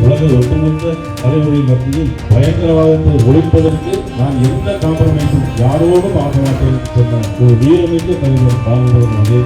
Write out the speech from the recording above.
உலக ஒட்டுமொத்த தலைமுறை மத்தியில் பயங்கரவாதத்தை ஒழிப்பதற்கு நான் எந்த காம்ப்ரமைஸும் யாரோடும் ஆக மாட்டேன் சொன்ன ஒரு வீரமிக்க தலைவர் பாகுபவர் அதே